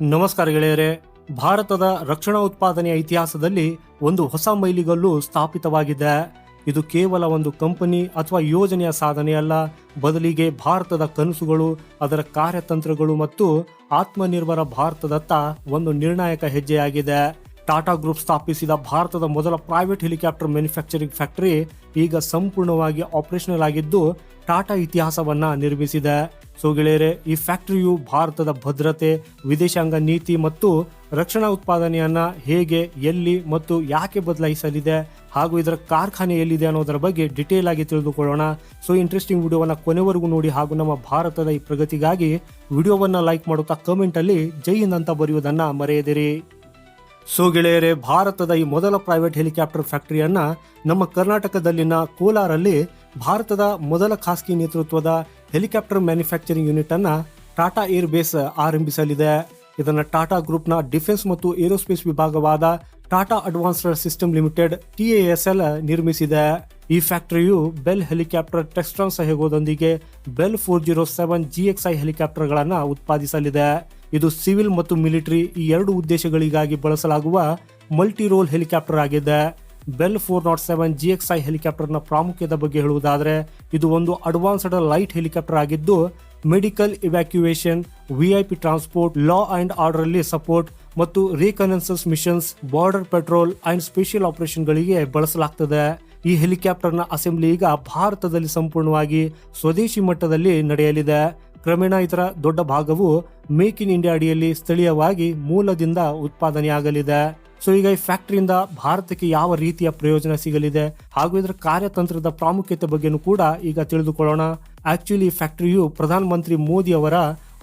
ನಮಸ್ಕಾರ ಗೆಳೆಯರೆ, ಭಾರತದ ರಕ್ಷಣಾ ಉತ್ಪಾದನೆಯ ಇತಿಹಾಸದಲ್ಲಿ ಒಂದು ಹೊಸ ಮೈಲಿಗಲ್ಲು ಸ್ಥಾಪಿತವಾಗಿದೆ. ಇದು ಕೇವಲ ಒಂದು ಕಂಪನಿ ಅಥವಾ ಯೋಜನೆಯ ಸಾಧನೆಯಲ್ಲ ಬದಲಿಗೆ ಭಾರತದ ಕನಸುಗಳು, ಅದರ ಕಾರ್ಯತಂತ್ರಗಳು ಮತ್ತು ಆತ್ಮನಿರ್ಭರ ಭಾರತದತ್ತ ಒಂದು ನಿರ್ಣಾಯಕ ಹೆಜ್ಜೆಯಾಗಿದೆ. ಟಾಟಾ ಗ್ರೂಪ್ ಸ್ಥಾಪಿಸಿದ ಭಾರತದ ಮೊದಲ ಪ್ರೈವೇಟ್ ಹೆಲಿಕಾಪ್ಟರ್ ಮ್ಯಾನುಫ್ಯಾಕ್ಚರಿಂಗ್ ಫ್ಯಾಕ್ಟರಿ ಈಗ ಸಂಪೂರ್ಣವಾಗಿ ಆಪರೇಷನಲ್ ಆಗಿದ್ದು, ಟಾಟಾ ಇತಿಹಾಸವನ್ನ ನಿರ್ಮಿಸಿದೆ. ಸೊ ಗೆಳೆಯರೆ, ಈ ಫ್ಯಾಕ್ಟರಿಯು ಭಾರತದ ಭದ್ರತೆ, ವಿದೇಶಾಂಗ ನೀತಿ ಮತ್ತು ರಕ್ಷಣಾ ಉತ್ಪಾದನೆಯನ್ನ ಹೇಗೆ, ಎಲ್ಲಿ ಮತ್ತು ಯಾಕೆ ಬದಲಾಯಿಸಲಿದೆ ಹಾಗೂ ಇದರ ಕಾರ್ಖಾನೆ ಎಲ್ಲಿದೆ ಅನ್ನೋದರ ಬಗ್ಗೆ ಡಿಟೇಲ್ ಆಗಿ ತಿಳಿದುಕೊಳ್ಳೋಣ. ಸೊ ಇಂಟ್ರೆಸ್ಟಿಂಗ್ ವಿಡಿಯೋವನ್ನ ಕೊನೆವರೆಗೂ ನೋಡಿ ಹಾಗೂ ನಮ್ಮ ಭಾರತದ ಈ ಪ್ರಗತಿಗಾಗಿ ವಿಡಿಯೋವನ್ನ ಲೈಕ್ ಮಾಡುತ್ತಾ ಕಮೆಂಟ್ ಅಲ್ಲಿ ಜೈ ಹಿಂದ್ ಅಂತ ಬರೆಯುವುದನ್ನ ಮರೆಯದಿರಿ. ಸೊ ಗೆಳೆಯರೆ, ಭಾರತದ ಈ ಮೊದಲ ಪ್ರೈವೇಟ್ ಹೆಲಿಕಾಪ್ಟರ್ ಫ್ಯಾಕ್ಟರಿಯನ್ನ ನಮ್ಮ ಕರ್ನಾಟಕದಲ್ಲಿನ ಕೋಲಾರಲ್ಲಿ ಭಾರತದ ಮೊದಲ ಖಾಸಗಿ ನೇತೃತ್ವದ ಹೆಲಿಕಾಪ್ಟರ್ ಮ್ಯಾನುಫ್ಯಾಕ್ಚರಿಂಗ್ ಯೂನಿಟ್ ಅನ್ನ ಟಾಟಾ ಏರ್ ಬೇಸ್ ಆರಂಭಿಸಲಿದೆ. ಇದನ್ನು ಟಾಟಾ ಗ್ರೂಪ್ನ ಡಿಫೆನ್ಸ್ ಮತ್ತು aerospace ವಿಭಾಗವಾದ Tata advanced system limited TASL ನಿರ್ಮಿಸಿದೆ. ಈ ಫ್ಯಾಕ್ಟರಿಯು ಬೆಲ್ ಹೆಲಿಕಾಪ್ಟರ್ ಟೆಕ್ಸ್ಟ್ರಾನ್ ಸಹಯೋಗದೊಂದಿಗೆ Bell four zero seven GXI ಹೆಲಿಕಾಪ್ಟರ್ಗಳನ್ನು ಉತ್ಪಾದಿಸಲಿದೆ. ಇದು ಸಿವಿಲ್ ಮತ್ತು ಮಿಲಿಟರಿ ಈ ಎರಡು ಉದ್ದೇಶಗಳಿಗಾಗಿ ಬಳಸಲಾಗುವ ಮಲ್ಟಿ ರೋಲ್ ಹೆಲಿಕಾಪ್ಟರ್ ಆಗಿದೆ. Bell four nought seven G X I ಹೆಲಿಕಾಪ್ಟರ್ನ ಪ್ರಾಮುಖ್ಯತೆ ಬಗ್ಗೆ ಹೇಳುವುದಾದರೆ, ಇದು ಒಂದು ಅಡ್ವಾನ್ಸ್ಡ್ ಲೈಟ್ ಹೆಲಿಕಾಪ್ಟರ್ ಆಗಿದ್ದು medical evacuation VIP transport law and order support ಮತ್ತು reconnaissance missions border patrol and special ಆಪರೇಷನ್ಗಳಿಗೆ ಬಳಸಲಾಗ್ತದೆ. ಈ ಹೆಲಿಕಾಪ್ಟರ್ನ ಅಸೆಂಬ್ಲಿ ಈಗ ಭಾರತದಲ್ಲಿ ಸಂಪೂರ್ಣವಾಗಿ ಸ್ವದೇಶಿ ಮಟ್ಟದಲ್ಲಿ ನಡೆಯಲಿದೆ. ಕ್ರಮೇಣ ಇದರ ದೊಡ್ಡ ಭಾಗವು ಮೇಕ್ ಇನ್ ಇಂಡಿಯಾ ಅಡಿಯಲ್ಲಿ ಸ್ಥಳೀಯವಾಗಿ ಮೂಲದಿಂದ ಉತ್ಪಾದನೆಯಾಗಲಿದೆ. ಸೊ ಈಗ ಈ ಫ್ಯಾಕ್ಟರಿಯಿಂದ ಭಾರತಕ್ಕೆ ಯಾವ ರೀತಿಯ ಪ್ರಯೋಜನ ಸಿಗಲಿದೆ ಹಾಗೂ ಇದರ ಕಾರ್ಯತಂತ್ರದ ಪ್ರಾಮುಖ್ಯತೆ ಬಗ್ಗೆನೂ ಕೂಡ ಈಗ ತಿಳಿದುಕೊಳ್ಳೋಣ. ಆಕ್ಚುಲಿ ಫ್ಯಾಕ್ಟರಿಯು ಪ್ರಧಾನಮಂತ್ರಿ ಮೋದಿ ಅವರ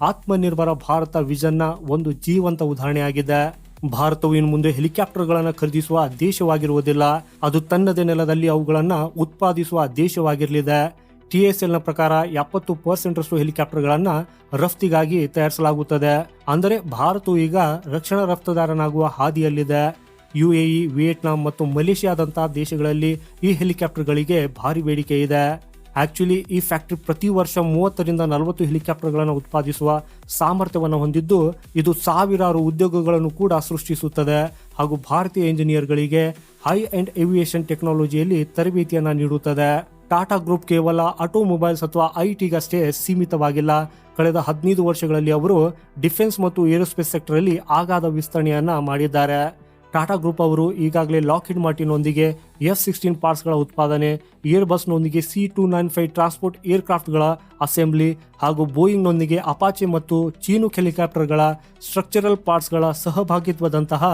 ಆತ್ಮನಿರ್ಭರ ಭಾರತ ವಿಷನ್ನ ಒಂದು ಜೀವಂತ ಉದಾಹರಣೆಯಾಗಿದೆ. ಭಾರತವು ಇನ್ನು ಮುಂದೆ ಹೆಲಿಕಾಪ್ಟರ್ಗಳನ್ನು ಖರೀದಿಸುವ ದೇಶವಾಗಿರುವುದಿಲ್ಲ. ಅದು ತನ್ನದೇ ನೆಲದಲ್ಲಿ ಅವುಗಳನ್ನು ಉತ್ಪಾದಿಸುವ ದೇಶವಾಗಿರಲಿದೆ. ಟಿಎಸ್ಎಲ್ನ ಪ್ರಕಾರ ಎಪ್ಪತ್ತು ಪರ್ಸೆಂಟ್ ಹೆಲಿಕಾಪ್ಟರ್ಗಳನ್ನು ರಫ್ತಿಗಾಗಿ ತಯಾರಿಸಲಾಗುತ್ತದೆ. ಅಂದರೆ ಭಾರತವು ಈಗ ರಕ್ಷಣಾ ರಫ್ತುದಾರನಾಗುವ ಹಾದಿಯಲ್ಲಿದೆ. ಯುಎಇ ವಿಯೆಟ್ನಾಂ ಮತ್ತು ಮಲೇಷಿಯಾದಂತಹ ದೇಶಗಳಲ್ಲಿ ಈ ಹೆಲಿಕಾಪ್ಟರ್ಗಳಿಗೆ ಭಾರಿ ಬೇಡಿಕೆ ಇದೆ. ಆಕ್ಚುಲಿ ಈ ಫ್ಯಾಕ್ಟರಿ ಪ್ರತಿ ವರ್ಷ ಮೂವತ್ತರಿಂದ ನಲವತ್ತು ಹೆಲಿಕಾಪ್ಟರ್ಗಳನ್ನು ಉತ್ಪಾದಿಸುವ ಸಾಮರ್ಥ್ಯವನ್ನು ಹೊಂದಿದ್ದು, ಇದು ಸಾವಿರಾರು ಉದ್ಯೋಗಗಳನ್ನು ಕೂಡ ಸೃಷ್ಟಿಸುತ್ತದೆ. ಹಾಗೂ ಭಾರತೀಯ ಇಂಜಿನಿಯರ್ಗಳಿಗೆ ಹೈ ಅಂಡ್ ಏವಿಯೇಷನ್ ಟೆಕ್ನಾಲಜಿಯಲ್ಲಿ ತರಬೇತಿಯನ್ನು ನೀಡುತ್ತದೆ. ಟಾಟಾ ಗ್ರೂಪ್ ಕೇವಲ ಆಟೋಮೊಬೈಲ್ಸ್ ಅಥವಾ ಐಟಿಗಷ್ಟೇ ಸೀಮಿತವಾಗಿಲ್ಲ. ಕಳೆದ ಹದಿನೈದು ವರ್ಷಗಳಲ್ಲಿ ಅವರು ಡಿಫೆನ್ಸ್ ಮತ್ತು ಏರೋಸ್ಪೇಸ್ ಸೆಕ್ಟರ್ ಅಲ್ಲಿ ಆಗಾಧ ವಿಸ್ತರಣೆಯನ್ನ ಮಾಡಿದ್ದಾರೆ. ಟಾಟಾ ಗ್ರೂಪ್ ಅವರು ಈಗಾಗಲೇ ಲಾಕಿಡ್ ಮಾರ್ಟಿನೊಂದಿಗೆ ಎಫ್ ಸಿಕ್ಸ್ಟೀನ್ ಪಾರ್ಟ್ಸ್ಗಳ ಉತ್ಪಾದನೆ air ಬಸ್ನೊಂದಿಗೆ C two nine five transport ಏರ್ಕ್ರಾಫ್ಟ್ಗಳ assembly ಹಾಗೂ ಬೋಯಿಂಗ್ನೊಂದಿಗೆ ಅಪಾಚೆ ಮತ್ತು ಚೀನುಕ್ ಹೆಲಿಕಾಪ್ಟರ್ಗಳ ಸ್ಟ್ರಕ್ಚರಲ್ ಪಾರ್ಟ್ಸ್ಗಳ ಸಹಭಾಗಿತ್ವದಂತಹ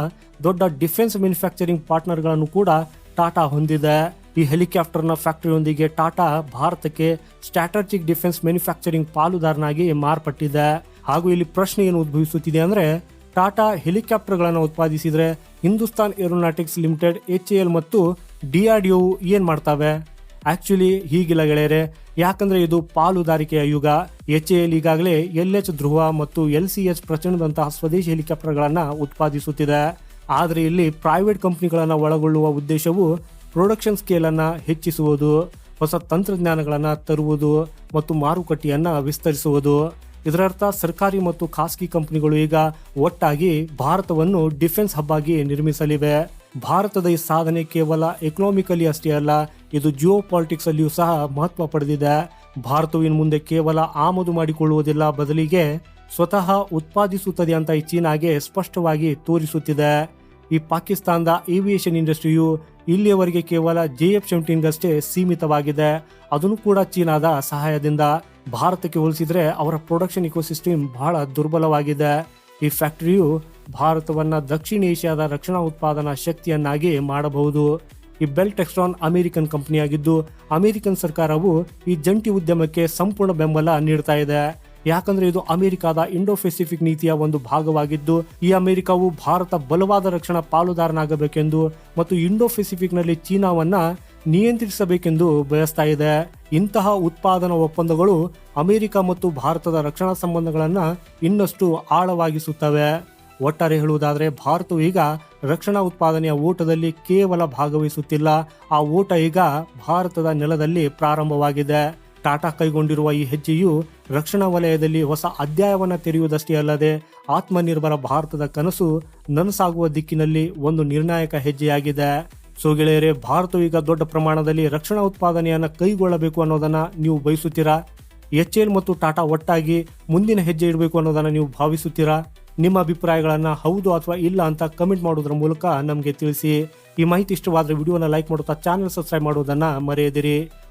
ದೊಡ್ಡ ಡಿಫೆನ್ಸ್ ಮ್ಯಾನುಫ್ಯಾಕ್ಚರಿಂಗ್ ಪಾರ್ಟ್ನರ್ಗಳನ್ನು ಕೂಡ ಟಾಟಾ ಹೊಂದಿದೆ. ಈ ಹೆಲಿಕಾಪ್ಟರ್ನ ಫ್ಯಾಕ್ಟರಿಯೊಂದಿಗೆ ಟಾಟಾ ಭಾರತಕ್ಕೆ ಸ್ಟ್ರಾಟಜಿಕ್ ಡಿಫೆನ್ಸ್ ಮ್ಯಾನುಫ್ಯಾಕ್ಚರಿಂಗ್ ಪಾಲುದಾರನಾಗಿ ಮಾರ್ಪಟ್ಟಿದೆ. ಹಾಗೂ ಇಲ್ಲಿ ಪ್ರಶ್ನೆ ಏನು ಉದ್ಭವಿಸುತ್ತಿದೆ ಅಂದ್ರೆ, ಟಾಟಾ ಹೆಲಿಕಾಪ್ಟರ್ಗಳನ್ನು ಉತ್ಪಾದಿಸಿದರೆ Hindustan Aeronautics Limited, H L ಮತ್ತು ಡಿಆರ್ಡಿಒ ಏನು ಮಾಡ್ತವೆ? ಆಕ್ಚುಲಿ ಹೀಗಿಲ್ಲ ಗೆಳೆಯರೆ, ಯಾಕಂದ್ರೆ ಇದು ಪಾಲುದಾರಿಕೆಯ ಯುಗ. ಎಚ್ ಎಲ್ ಈಗಾಗಲೇ ಎಲ್ ಎಚ್ ಧ್ರುವ ಮತ್ತು ಎಲ್ ಸಿ ಎಚ್ ಪ್ರಚಂಡದಂತಹ ಸ್ವದೇಶಿ ಹೆಲಿಕಾಪ್ಟರ್ಗಳನ್ನು ಉತ್ಪಾದಿಸುತ್ತಿದೆ. ಆದರೆ ಇಲ್ಲಿ ಪ್ರೈವೇಟ್ ಕಂಪ್ನಿಗಳನ್ನು ಒಳಗೊಳ್ಳುವ ಉದ್ದೇಶವು ಪ್ರೊಡಕ್ಷನ್ ಸ್ಕೇಲನ್ನು ಹೆಚ್ಚಿಸುವುದು, ಹೊಸ ತಂತ್ರಜ್ಞಾನಗಳನ್ನು ತರುವುದು ಮತ್ತು ಮಾರುಕಟ್ಟೆಯನ್ನ ವಿಸ್ತರಿಸುವುದು. ಇದರರ್ಥ ಸರ್ಕಾರಿ ಮತ್ತು ಖಾಸಗಿ ಕಂಪನಿಗಳು ಈಗ ಒಟ್ಟಾಗಿ ಭಾರತವನ್ನು ಡಿಫೆನ್ಸ್ ಹಬ್ ಆಗಿ ನಿರ್ಮಿಸಲಿವೆ. ಭಾರತದ ಈ ಸಾಧನೆ ಕೇವಲ ಎಕನಾಮಿಕಲಿ ಅಷ್ಟೇ ಅಲ್ಲ, ಇದು ಜಿಯೋ ಪಾಲಿಟಿಕ್ಸ್ ಅಲ್ಲಿಯೂ ಸಹ ಮಹತ್ವ ಪಡೆದಿದೆ. ಭಾರತವು ಇನ್ನು ಮುಂದೆ ಕೇವಲ ಆಮದು ಮಾಡಿಕೊಳ್ಳುವುದಿಲ್ಲ, ಬದಲಿಗೆ ಸ್ವತಃ ಉತ್ಪಾದಿಸುತ್ತದೆ ಅಂತ ಈ ಚೀನಾಗೆ ಸ್ಪಷ್ಟವಾಗಿ ತೋರಿಸುತ್ತಿದೆ. ಈ ಪಾಕಿಸ್ತಾನದ ಏವಿಯೇಷನ್ ಇಂಡಸ್ಟ್ರಿಯು ಇಲ್ಲಿಯವರೆಗೆ ಕೇವಲ ಜೆ ಎಫ್ ಸೆವೆಂಟೀನ್ಗಷ್ಟೇ ಸೀಮಿತವಾಗಿದೆ. ಅದನ್ನು ಕೂಡ ಚೀನಾದ ಸಹಾಯದಿಂದ ಭಾರತಕ್ಕೆ ಹೋಲಿಸಿದ್ರೆ ಅವರ ಪ್ರೊಡಕ್ಷನ್ ಇಕೋಸಿಸ್ಟಮ್ ಬಹಳ ದುರ್ಬಲವಾಗಿದೆ. ಈ ಫ್ಯಾಕ್ಟರಿಯು ಭಾರತವನ್ನ ದಕ್ಷಿಣ ಏಷ್ಯಾದ ರಕ್ಷಣಾ ಉತ್ಪಾದನಾ ಶಕ್ತಿಯನ್ನಾಗಿ ಮಾಡಬಹುದು. ಈ ಬೆಲ್ ಟೆಕ್ಸ್ಟ್ರಾನ್ ಅಮೆರಿಕನ್ ಕಂಪನಿಯಾಗಿದ್ದು ಅಮೆರಿಕನ್ ಸರ್ಕಾರವು ಈ ಜಂಟಿ ಉದ್ಯಮಕ್ಕೆ ಸಂಪೂರ್ಣ ಬೆಂಬಲ ನೀಡ್ತಾ ಇದೆ. ಯಾಕಂದ್ರೆ ಇದು ಅಮೆರಿಕದ ಇಂಡೋ ಪೆಸಿಫಿಕ್ ನೀತಿಯ ಒಂದು ಭಾಗವಾಗಿದ್ದು, ಈ ಅಮೆರಿಕವು ಭಾರತ ಬಲವಾದ ರಕ್ಷಣಾ ಪಾಲುದಾರನಾಗಬೇಕೆಂದು ಮತ್ತು ಇಂಡೋ ಪೆಸಿಫಿಕ್ನಲ್ಲಿ ಚೀನಾವನ್ನ ನಿಯಂತ್ರಿಸಬೇಕೆಂದು ಬಯಸ್ತಾ ಇದೆ. ಇಂತಹ ಉತ್ಪಾದನಾ ಒಪ್ಪಂದಗಳು ಅಮೆರಿಕ ಮತ್ತು ಭಾರತದ ರಕ್ಷಣಾ ಸಂಬಂಧಗಳನ್ನು ಇನ್ನಷ್ಟು ಆಳವಾಗಿಸುತ್ತವೆ. ಒಟ್ಟಾರೆ ಹೇಳುವುದಾದರೆ, ಭಾರತವು ಈಗ ರಕ್ಷಣಾ ಉತ್ಪಾದನೆಯ ಓಟದಲ್ಲಿ ಕೇವಲ ಭಾಗವಹಿಸುತ್ತಿಲ್ಲ. ಆ ಓಟ ಈಗ ಭಾರತದ ನೆಲದಲ್ಲಿ ಪ್ರಾರಂಭವಾಗಿದೆ. ಟಾಟಾ ಕೈಗೊಂಡಿರುವ ಈ ಹೆಜ್ಜೆಯು ರಕ್ಷಣಾ ವಲಯದಲ್ಲಿ ಹೊಸ ಅಧ್ಯಾಯವನ್ನು ತೆರೆಯುವುದಷ್ಟೇ ಅಲ್ಲದೆ ಆತ್ಮನಿರ್ಭರ ಭಾರತದ ಕನಸು ನನಸಾಗುವ ದಿಕ್ಕಿನಲ್ಲಿ ಒಂದು ನಿರ್ಣಾಯಕ ಹೆಜ್ಜೆಯಾಗಿದೆ. ಸೊ ಗೆಳೆಯರೇ ಭಾರತವು ಈಗ ದೊಡ್ಡ ಪ್ರಮಾಣದಲ್ಲಿ ರಕ್ಷಣಾ ಉತ್ಪಾದನೆಯನ್ನು ಕೈಗೊಳ್ಳಬೇಕು ಅನ್ನೋದನ್ನು ನೀವು ಬಯಸುತ್ತೀರಾ? ಎಚ್ ಎಲ್ ಮತ್ತು ಟಾಟಾ ಒಟ್ಟಾಗಿ ಮುಂದಿನ ಹೆಜ್ಜೆ ಇಡಬೇಕು ಅನ್ನೋದನ್ನು ನೀವು ಭಾವಿಸುತ್ತೀರಾ? ನಿಮ್ಮ ಅಭಿಪ್ರಾಯಗಳನ್ನು ಹೌದು ಅಥವಾ ಇಲ್ಲ ಅಂತ ಕಮೆಂಟ್ ಮಾಡೋದ್ರ ಮೂಲಕ ನಮಗೆ ತಿಳಿಸಿ. ಈ ಮಾಹಿತಿ ಇಷ್ಟವಾದರೆ ವಿಡಿಯೋನ ಲೈಕ್ ಮಾಡುತ್ತಾ ಚಾನಲ್ ಸಬ್ಸ್ಕ್ರೈಬ್ ಮಾಡುವುದನ್ನು ಮರೆಯದಿರಿ.